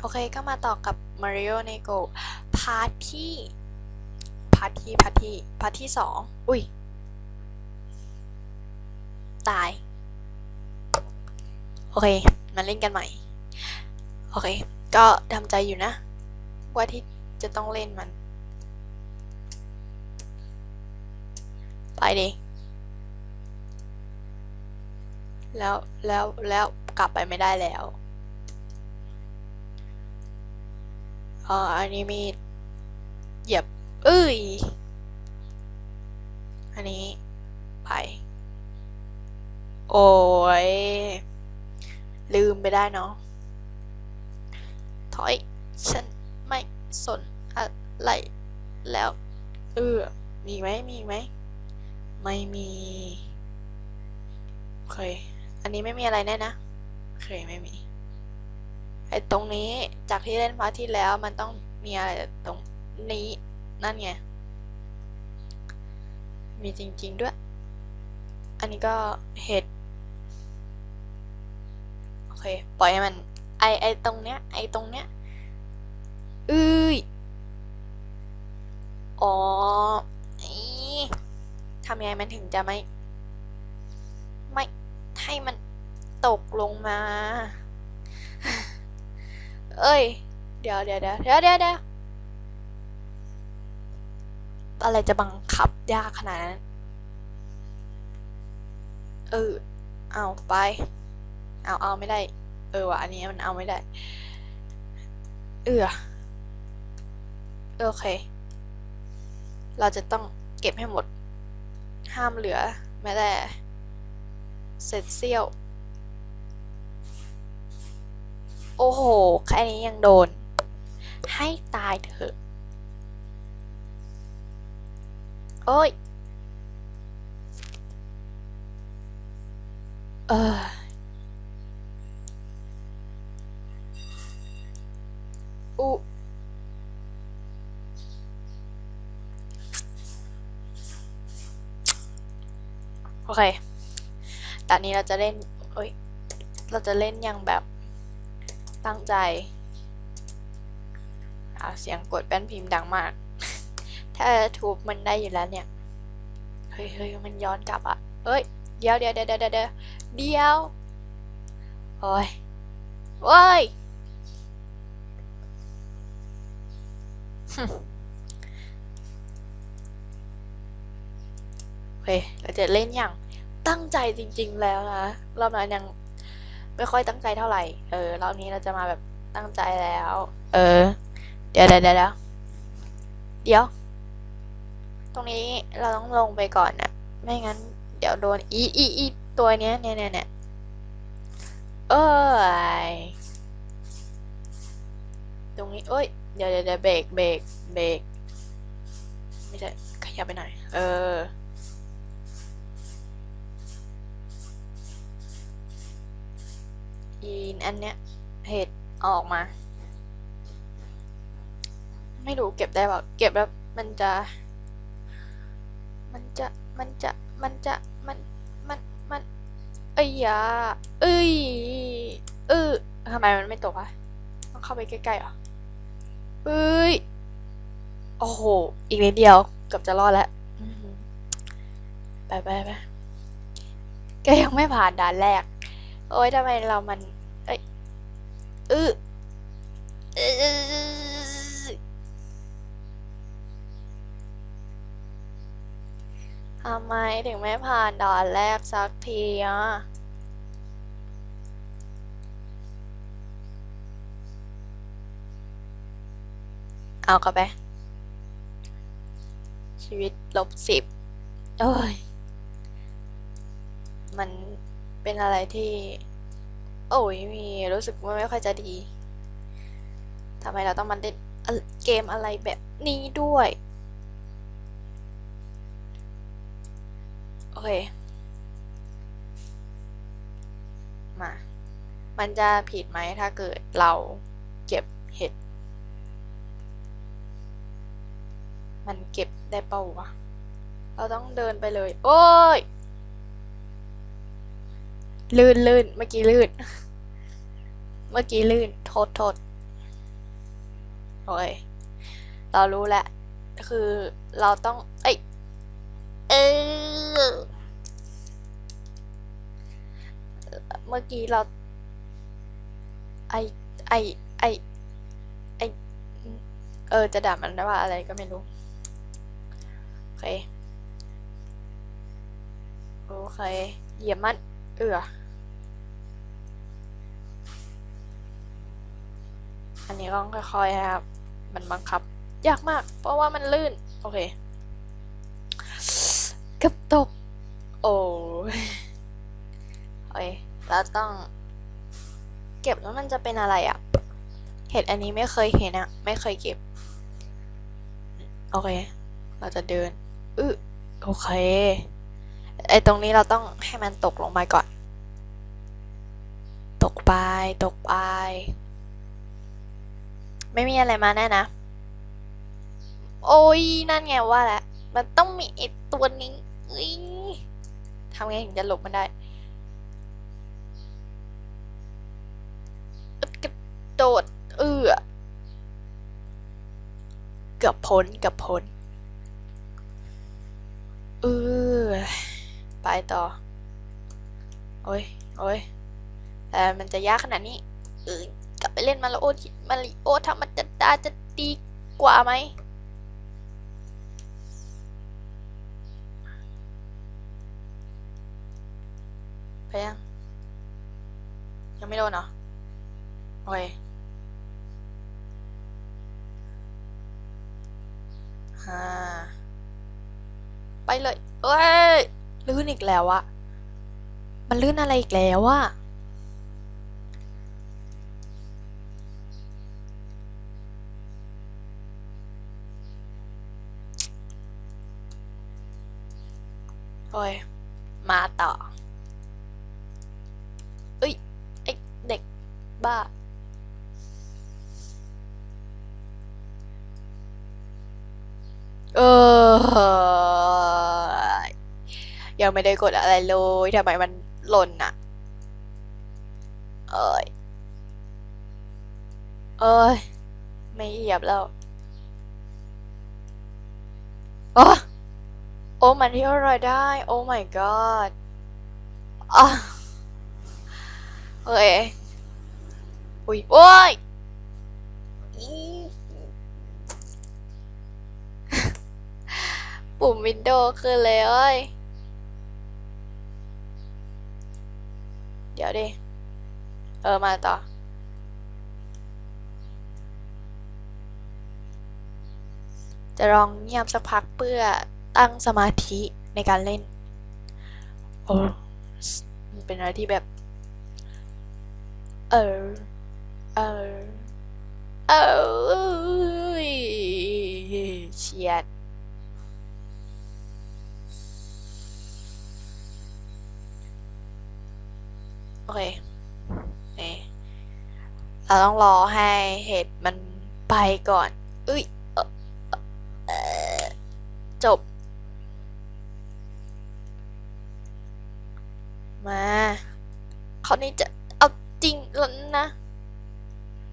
โอเคก็มาต่อกับ Mario n e g o พาร์ทที่พาร์ทที่พาร์ทที่พาร์ทที่สองอุ้ย ตาย โอเค มาเล่นกันใหม่ โอเค ก็ทำใจอยู่นะ ว่าที่จะต้องเล่นมัน ไปดิแล้วแล้วแล้วกลับไปไม่ได้แล้วเอออันนี้มีเหยียบเอ้ย อันนี้ ไป โอ้ย ลืมไปได้เนาะถอยฉัน สนอะไรแล้ว เออ มีไหมมีไหม ไม่มีโอเคอันนี้ไม่มีอะไรแน่นะโอเคไม่มี ไอ้ตรงนี้จากที่เล่นพาร์ทที่แล้วมันต้องมีอะไรตรงนี้นั่นไง มีจริง ๆด้วย อันนี้ก็เห็ดโอเค ปล่อยให้มัน ไอไอตรงเนี้ย ไอตรงเนี้ย อ้ยอ๋อทำยังไงมันถึงจะไม่ ไม่ ให้มันตกลงมา เอ้ยเดี๋ยวเดี๋ยวเดี๋ยวเดี๋ยวเดี๋ยวเดี๋ยวอะไรจะบังคับยากขนาดนั้น เออ เอาไป เอาเอาไม่ได้ เออวะอันนี้มันเอาไม่ได้ เออ โอเค เราจะต้องเก็บให้หมด ห้ามเหลือแม้แต่เศษเสี้ยว โอ้โห แค่นี้ยังโดน ให้ตายเถอะ โอ้ย เอออุ โอเคตอนนี้เราจะเล่นเอ้ย เราจะเล่นอย่างแบบตั้งใจอ่าเสียงกดแป้นพิมพ์ดังมาก ถ้าทูบมันได้อยู่แล้วเนี่ย เฮ้ยเฮ้ยมันย้อนกลับอะเฮ้ย เดี๋ยวเดี๋ยวเดี๋ยวเดี๋ยวเดี๋ยวเดี๋ยวโอ้ยโอ้ย โอ เคเราจะเล่นอย่างตั้งใจจริง ๆ แล้วนะรอบนั้นยังไม่ค่อยตั้งใจเท่าไหร่ เออ รอบนี้เราจะมาแบบตั้งใจแล้ว เออ เดี๋ยวเดี๋ยวเดี๋ยวเดี๋ยวเดี๋ยวตรงนี้เราต้องลงไปก่อนนะไม่งั้น เดี๋ยวโดนอีอีอีตัวเนี้ยเนี่ยเนี่ยเนี่ยเอ้ยตรงนี้เอ้ย เดี๋ยวเดี๋ยวเดี๋ยวเบรกเบรกเบรกไม่ใช่ขยับไปหน่อย เออ อีนอันเนี้ยเห็ดออกมา ไม่รู้เก็บได้เปล่าเก็บแล้วมันจะ มันจะมันจะมันจะมันมันมันเอ้ยยาเอ้ยเออทำไมมันไม่ตกอะต้องเข้าไปใกล้ๆหรอเอ้ยโอ้โห อีกนิดเดียวเกือบจะรอดแล้วไปไปไปก็ยังไม่ผ่านด่านแรก โอ้ยทำไมเรามัน เอ้ยออเอทำไมถึงไม่ผ่านด่านแรกสักทีอะเอากลับไป ชีวิตลบสิบโอ้ย มัน เป็นอะไรที่ โอ้ยมีรู้สึกว่าไม่ค่อยจะดีทำไมเราต้องมาเล่นเกมอะไรแบบนี้ด้วย โอเค มา มันจะผิดไหมถ้าเกิดเราเก็บเห็ด มันเก็บได้เปล่าวะ เราต้องเดินไปเลย โอ้ย ลื่นลื่นเมื่อกี้ลื่น เมื่อกี้ลื่น โทษโทษโอ้ยเรารู้แหล้วคือเราต้อง เอ้ย เออ เมื่อกี้เรา ไอ ไอ ไอ ไอ เออ จะด่ามันได้ว่าอะไรก็ไม่รู้ โอเค โอเค เหยียบมัน เอือ อันนี้ต้องค่อยๆนะครับ มันบังคับ ยากมาก เพราะว่ามันลื่น โอเคกับตก โอ้ยโอเคแล้วต้อง เก็บแล้วมันจะเป็นอะไรอะ่ะ เห็ดอันนี้ไม่เคยเห็นอะไม่เคยเก็บ โอเค เราจะเดินอึโอเค ไอตรงนี้เราต้องให้มันตกลงไปก่อน ตกไป ตกไป ไม่มีอะไรมาแน่นะ โอ้ยนั่นไงว่าแหละ มันต้องมีไอตัวนี้อุ๊ยทำไงถึงจะหลบมันได้กระโดดเอื้อเกือบพ้นเกือบพ้นเออไปต่อ โอ้ยโอ้ยแต่มันจะยากขนาดนี้เออ กลับไปเล่นมาริโอมาริโอธรรมดาจะดีกว่าไหมไปยังยังไม่โดนเหรอ โอเคฮ่าไปเลย เอ้ย ลื่นอีกแล้วอะมันลื่นอะไรอีกแล้วอะ โอ้ยมาต่อ เอ้ยไอเด็กบ้า เออ ยังไม่ได้กดอะไรเลยทำไมมันหล่นอะเอ้ย เอ้ย ไม่เหยียบแล้วโอ้ โอ้มันที่อร่อยได้ โอ้ my god อะโอเคอุ้ยโอ้ยปุ่มวินโดว์ขึ้นเลยเอ้ย เดี๋ยวดิ เออ มาต่อจะลองเงียบสักพักเพื่อ ตั้งสมาธิในการเล่นโอ้มันเป็นอะไรที่แบบ เออ เออ เออเฉียดโอเคนี่เราต้องรอให้เห็ดมันไปก่อนเอ้ยเอ่อเอ่อจบ มาครานี้จะเอาจริงแล้วนะ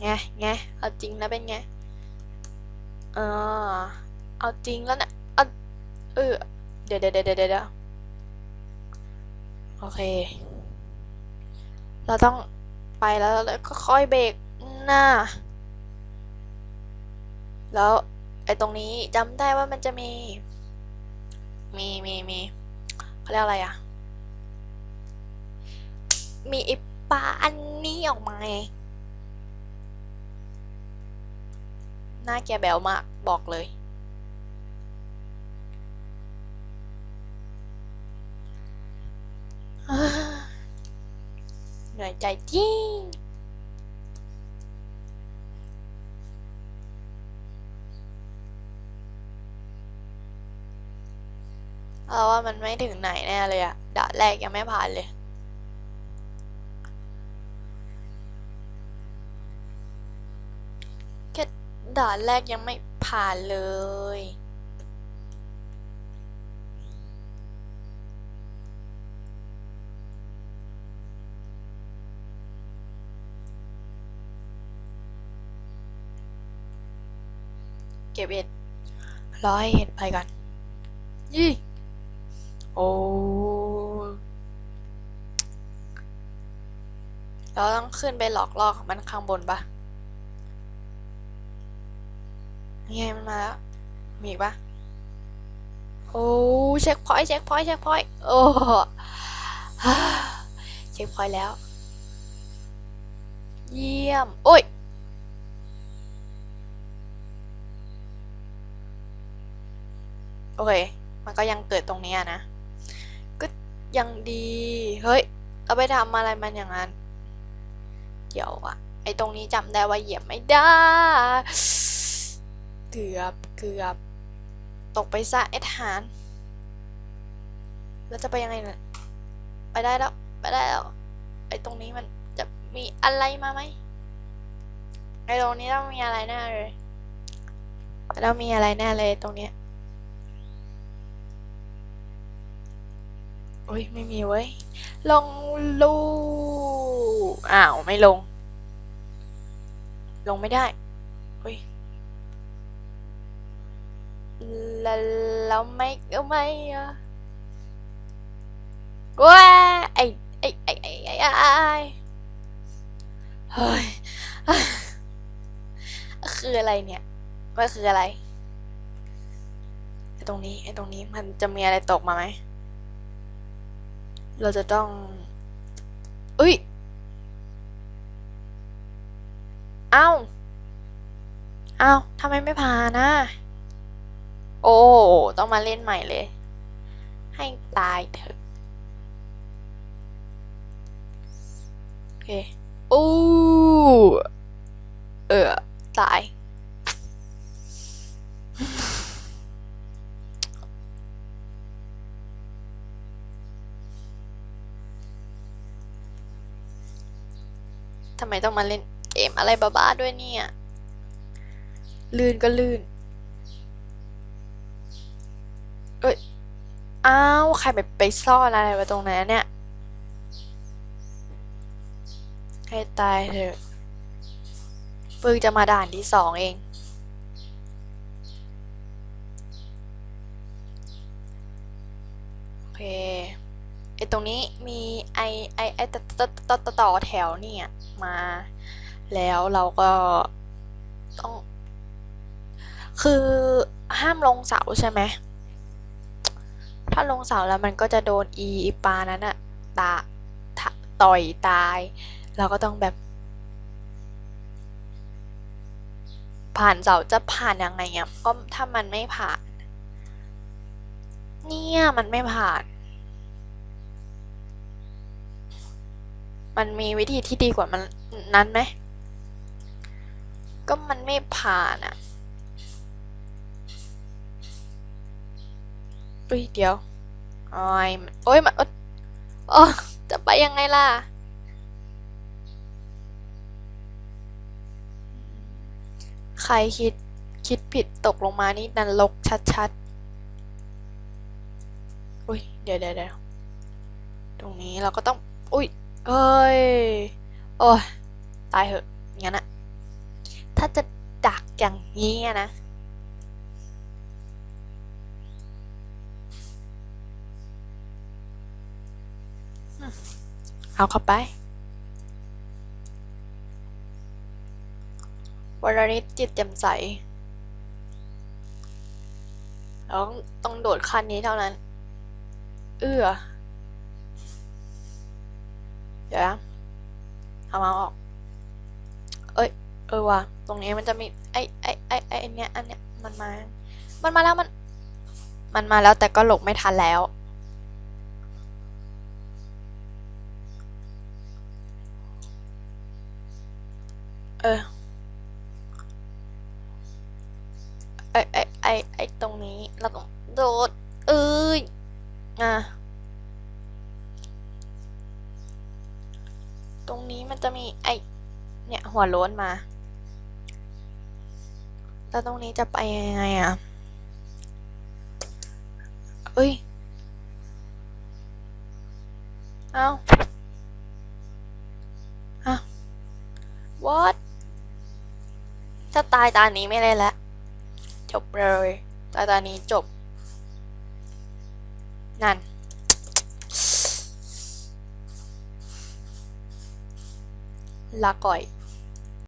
ไงไงเอาจริงแล้วเป็นไงเออเอาจริงแล้วนะเอาเออเดี๋ยวเดี๋ยวเดี๋ยวเดี๋ยวโอเค เราต้องไปแล้วแล้วก็ค่อยเบรกหน้า แล้วไอ้ตรงนี้จำได้ว่ามันจะมี มีมีมีเขาเรียกอะไรอะ มีไอ้ปลาอันนี้ออกมาไงหน้าแกแบวมากบอกเลย เหนื่อยใจจริงเราว่ามันไม่ถึงไหนแน่เลยอะด่าแรกยังไม่ผ่านเลย ด่านแรกยังไม่ผ่านเลย เก็บเห็ดร้อยเห็ดไปก่อนยี่โอ้เราต้องขึ้นไปหลอกลอกมันข้างบนปะ นี่ไงมันมาแล้ว มีอีกปะโอ้เช็คพอยต์เช็คพอยต์เช็คพอยต์โอ้เช็คพอยต์แล้ว เยี่ยม โอ้ยโอเค มันก็ยังเกิดตรงนี้นะ ก็ยังดี เฮ้ย เอาไปทำอะไรมันอย่างนั้น เดี๋ยวอะไอตรงนี้จำได้ว่าเหยียบไม่ได้ เกือบเกือบ ตกไปซะไอ้ทหารแล้วจะไปยังไงเนี่ยไปได้แล้ว ไปได้แล้ว ไอตรงนี้มันจะมีอะไรมาไหมไอตรงนี้ต้องมีอะไรแน่เลยต้องมีอะไรแน่เลยตรงเนี้ยโอ้ยไม่มีเว้ย ลงลูอ้าว ไม่ลง ลงไม่ได้ แล้วไม่ก็ไม่อะว้าไอไอไอไอไอไอเฮ้ยคืออะไรเนี่ยมันคืออะไรไอตรงนี้ไอตรงนี้มันจะมีอะไรตกมาไหมเราจะต้องเอ้ยเอ้าเอ้าทำไมไม่ผ่านนะ โอ้ ต้องมาเล่นใหม่เลย ให้ตายเถอะ โอเคอู้เออ ตาย ทำไมต้องมาเล่นเกมอะไรบ้าๆด้วยเนี่ย ลื่นก็ลื่น เอ้ย อ้าว ใครไปไปซ่อนอะไรไว้ตรงนั้นเนี่ย ให้ตายเถอะปึงจะมาด่านที่สองเอง โอเค ไอตรงนี้มีไอไอไอตตตตต่อแถวเนี่ยมา แล้วเราก็ต้อง คือห้ามลงเสาใช่ไหม ถ้าลงเสาแล้วมันก็จะโดนอีอีปานั้นอะตาต่อยตาย เราก็ต้องแบบ ผ่านเสาจะผ่านยังไงอะก็ถ้ามันไม่ผ่าน เนี่ยมันไม่ผ่าน มันมีวิธีที่ดีกว่ามันนั้นไหมก็มันไม่ผ่านอะ อุ้ยเดี๋ยวโอ้ยมันโอ้ยมันโอ้จะไปยังไงล่ะ ใครคิดคิดผิดตกลงมานี่นันรกชัดๆ อุ้ยเดี๋ยวเดี๋ยวตรงนี้เราก็ต้อง อุ้ยเอ้ย โอ้ยตายเหอะงั้นอะถ้าจะดักอย่างนี้นะ เอาเข้าไป วรนิตจิตแจ่มใสเราต้องต้องโดดขั้นนี้เท่านั้น เอื้อ เดี๋ยวนะเอามาออก เอ้ย เออว่ะ ตรงนี้มันจะมี ไอ้ไอ้ไอ้ไออันเนี้ย อันเนี้ย มันมา มันมาแล้วมัน มันมาแล้วแต่ก็หลบไม่ทันแล้ว เออไอไอไอไอตรงนี้เราต้องโดดเอ้ยอะตรงนี้มันจะมีไอเนี่ยหัวโล้นมา แล้วตรงนี้จะไปยังไงอะเอ้ย เอาฮะ what ถ้าตายตานี้ไม่เล่นแล้วจบเลย ตายตานี้จบ นั่น ลาก่อย